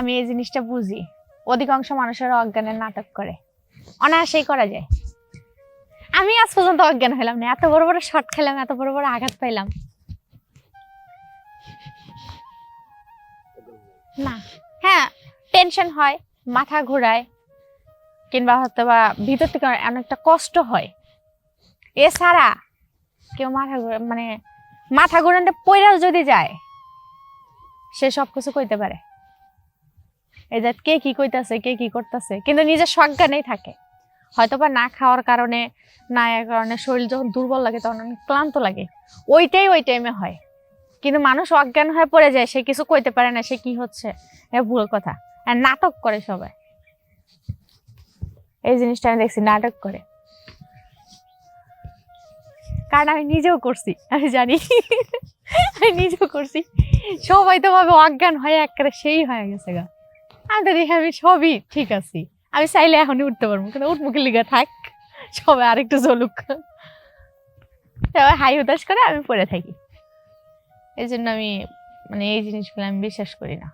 আমি এই জিনিসটা বুঝি। অধিকাংশ মানুষেরা অজ্ঞানের নাটক করে। অনায়াসেই করা যায়। আমি আজ পর্যন্ত অজ্ঞান হলাম না। এত বড় বড় শট খেলাম, এত বড় বড় আঘাত পাইলাম। না। হ্যাঁ টেনশন হয়, মাথা ঘোরায়, কিংবা হয়তো বা ভিতর থেকে অনেকটা কষ্ট হয়। এছাড়া কেউ মাথা মানে মাথা ঘুরানটা পয়রা যদি যায়, সে সব কিছু কইতে পারে। এই যে কে কি কইতাছে, কে কি করতেছে, কিন্তু নিজের সজ্ঞানেই থাকে। হয়তো বা না খাওয়ার কারণে, না এর কারণে শরীর যখন দুর্বল লাগে তখন অনেক ক্লান্ত লাগে। ওইটাই ওই টাইমে হয়। কিন্তু মানুষ অজ্ঞান হয়ে পড়ে যায়, সে কিছু কইতে পারে না, সে কি হচ্ছে এটা ভুল কথা। আর নাটক করে সবাই। এই জিনিসটা আমি দেখছি, নাটক করে। কারণ আমি নিজেও করছি, আমি জানি। আমি নিজেও করছি। সবাই তো ভাবে অজ্ঞান হয়ে একেবারে সেই হয়ে গেছে গা। আমি দেখি আমি সবই ঠিক আছি। আমি চাইলে এখনই উঠতে পারব, কিন্তু উঠমুখে লিগা? থাক, সবাই আরেকটু চলুক সবাই হাই হতাশ করে, আমি পড়ে থাকি। এই জন্য আমি মানে এই জিনিসগুলো আমি বিশ্বাস করি না।